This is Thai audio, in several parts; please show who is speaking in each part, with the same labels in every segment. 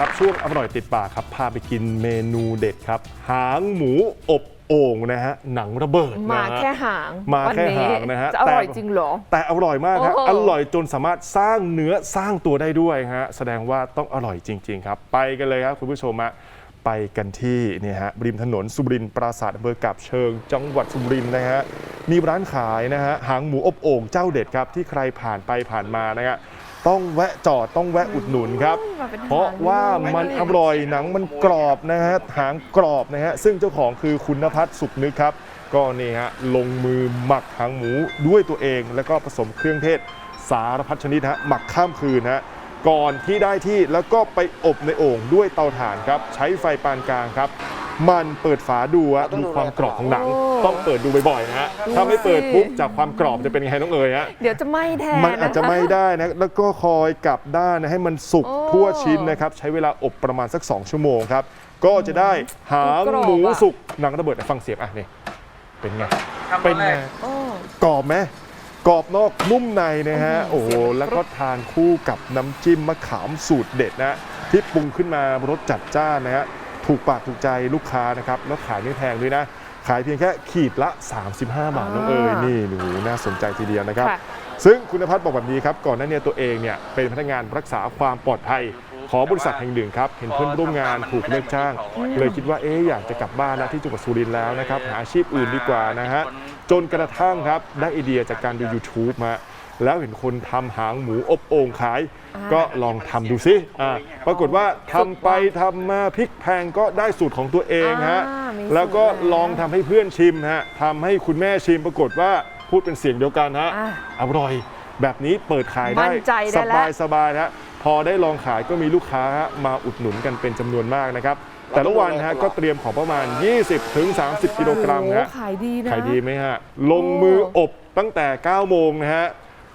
Speaker 1: ครับช่วงอร่อยติดปากครับพาไปกินเมนูเด็ดครับ หางหมูอบโอ่งนะฮะหนังระเบิด
Speaker 2: มา
Speaker 1: นะฮะ
Speaker 2: แค่หาง
Speaker 1: มา
Speaker 2: วัน
Speaker 1: แค่
Speaker 2: นี้
Speaker 1: หางนะฮะ
Speaker 2: จะอร่อย
Speaker 1: แต่
Speaker 2: จริงเหรอ
Speaker 1: แต่อร่อยมากครับ
Speaker 2: โอ้โห
Speaker 1: อร่อยจนสามารถสร้างเนื้อสร้างตัวได้ด้วยฮะแสดงว่าต้องอร่อยจริง ๆ ครับ ไปกันเลยครับคุณผู้ชมฮะไปกันที่เนี่ยฮะริมถนนสุบรินทร์ปราสาทอำเภอกับเชิง จังหวัดสุบรินทร์นะฮะมีร้านขายนะฮะหางหมูอบโอ่งเจ้าเด็ดครับที่ใครผ่านไปผ่านมานะฮะ ต้องแวะจอดต้องแวะอุดหนุนครับ
Speaker 2: มาเป็นหาง
Speaker 1: เพราะว่ามันอร่อยหนังมันกรอบนะฮะหางกรอบนะฮะซึ่งเจ้าของคือคุณนภัสสุขนึกครับ ก็นี่ฮะลงมือหมักหางหมูด้วยตัวเอง แล้วก็ผสมเครื่องเทศสารพัดชนิดฮะหมักข้ามคืนฮะก่อนที่ได้ที่แล้วก็ไปอบในโอ่งด้วยเตาถ่านครับ ใช้ไฟปานกลางครับ มันเปิดฝาดูฮะดูความกรอบของหนัง ต้องเปิดดูบ่อยๆนะฮะถ้าไม่เปิดปุ๊บจากความกรอบจะเป็นยังไงน้องเอ๋ยฮะ
Speaker 2: เดี๋ยวจะไหม้แทน
Speaker 1: มันอาจจะไม่ได้นะแล้วก็คอยกลับด้านนะให้มันสุก
Speaker 2: โอ้
Speaker 1: ทั่วชิ้นนะครับใช้เวลาอบประมาณสัก 2 ชั่วโมงครับก็จะได้หางหมู
Speaker 2: กรอบอะ
Speaker 1: สุกหนังระเบิดอะฟังเสียงอะนี่เป็นไงเป็นไง
Speaker 2: โอ้
Speaker 1: กรอบไหมกรอบนอกนุ่มในนะฮะโอ้โหแล้วก็ทานคู่กับน้ำจิ้มมะขามสูตรเด็ดนะที่ปรุงขึ้นมารสจัดจ้านนะฮะ ถูกปากถูกใจลูกค้านะครับแล้วขายไม่แพงด้วยนะ ขายเพียงแค่ขีดละ 35 บาทน้องเอ๋ยนี่หนูน่าสนใจทีเดียวนะครับ
Speaker 2: ค่ะ
Speaker 1: ซึ่งคุณพัฒน์บอกแบบนี้ครับก่อนหน้านี้ตัวเองเนี่ยเป็นพนักงานรักษาความปลอดภัยของบริษัทแห่งหนึ่งครับเห็นเพื่อนร่วมงานถูกเลิกจ้าง เลยคิดว่าเอ๊ะอยากจะกลับบ้านแล้วที่จังหวัดสุรินทร์แล้วนะครับหาอาชีพอื่นดีกว่านะฮะจนกระทั่งครับได้ไอเดียจากการดู YouTube มา แล้วเห็นคนทำหางหมูอบโอ่งขาย
Speaker 2: อ่า
Speaker 1: ก็ลองทำดูซิอ่าปรากฏว่าทำไปทำมาพริกแพงก็ได้สูตรของตัวเองฮะ
Speaker 2: อ่ามี
Speaker 1: แล้วก็
Speaker 2: สูตรแล้ว
Speaker 1: ลองทำให้เพื่อนชิมฮะทำให้คุณแม่ชิมปรากฏว่าพูดเป็นเสียงเดียวกันฮะ
Speaker 2: อะ
Speaker 1: อร่อยแบบนี้เปิดขายได้
Speaker 2: มั่นใจได้
Speaker 1: ส
Speaker 2: แล้ว
Speaker 1: บายสบายๆฮะพอได้ลองขายก็มีลูกค้ามาอุดหนุนกันเป็นจำนวนมากนะครับแต่ละวันฮะก็เตรียมของประมาณ 20-30ถึง30กิโลกรัม
Speaker 2: โอ้โห
Speaker 1: ฮะ
Speaker 2: ขายดีนะ
Speaker 1: ขายดีไหมฮะลงมืออบตั้งแต่ 9 โมงนะฮะ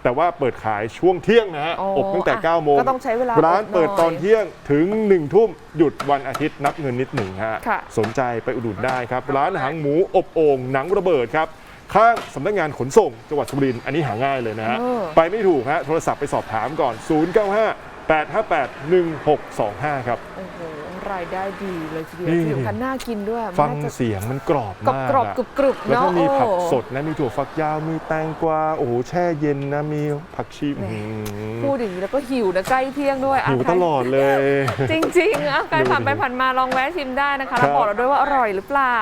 Speaker 1: แต่ว่าเปิดขายช่วงเที่ยงนะฮะ
Speaker 2: อ๋อ
Speaker 1: อบตั้งแต่
Speaker 2: อะ
Speaker 1: 9โมง
Speaker 2: ก็ต้องใช้เวลา
Speaker 1: ร้าน
Speaker 2: อบหน่อย
Speaker 1: เปิดตอนเที่ยงถึง 1 ทุ่มหยุดวันอาทิตย์นับเงินนิดหนึ่งฮะ
Speaker 2: ค่ะ
Speaker 1: สนใจไปอุดหนุนได้ครับ ร้านหางหมูอบโอ่งหนังระเบิดครับ ข้างสำนักงานขนส่งจังหวัดสุรินทร์อันนี้หาง่ายเลยนะฮะ
Speaker 2: เออ
Speaker 1: ไปไม่ถูกฮะ โทรศัพท์ไปสอบถามก่อน 095 858 1625 ครับ
Speaker 2: โอ้โหรายได้ดีเลยทีเดียว
Speaker 1: นี่
Speaker 2: ที่สำคัญน่ากินด้วย
Speaker 1: ฟัง
Speaker 2: น่าจะ
Speaker 1: เสียงมันกรอบ
Speaker 2: กรอบ
Speaker 1: มาก
Speaker 2: กรอบ
Speaker 1: อะ
Speaker 2: กรุบกรุบ
Speaker 1: แล้ว
Speaker 2: เนาะ
Speaker 1: ก็มีผัก
Speaker 2: โอ้
Speaker 1: สดนะ มีถั่วฝักยาว มีแตงกวา โอ้โห แช่เย็นนะ มีผักชี
Speaker 2: แหม
Speaker 1: อื้อหือ
Speaker 2: พูดอย่างนี้แล้วก็หิวนะใกล้เที่ยงด้วยะ
Speaker 1: หิว
Speaker 2: ใคร
Speaker 1: ตลอดเลย
Speaker 2: จริงๆอะใครผ่านไปผ่านมาลองแวะชิมได้นะคะ แล้ว
Speaker 1: ครับ
Speaker 2: บอกเราด้วยว่าอร่อยหรือเปล่า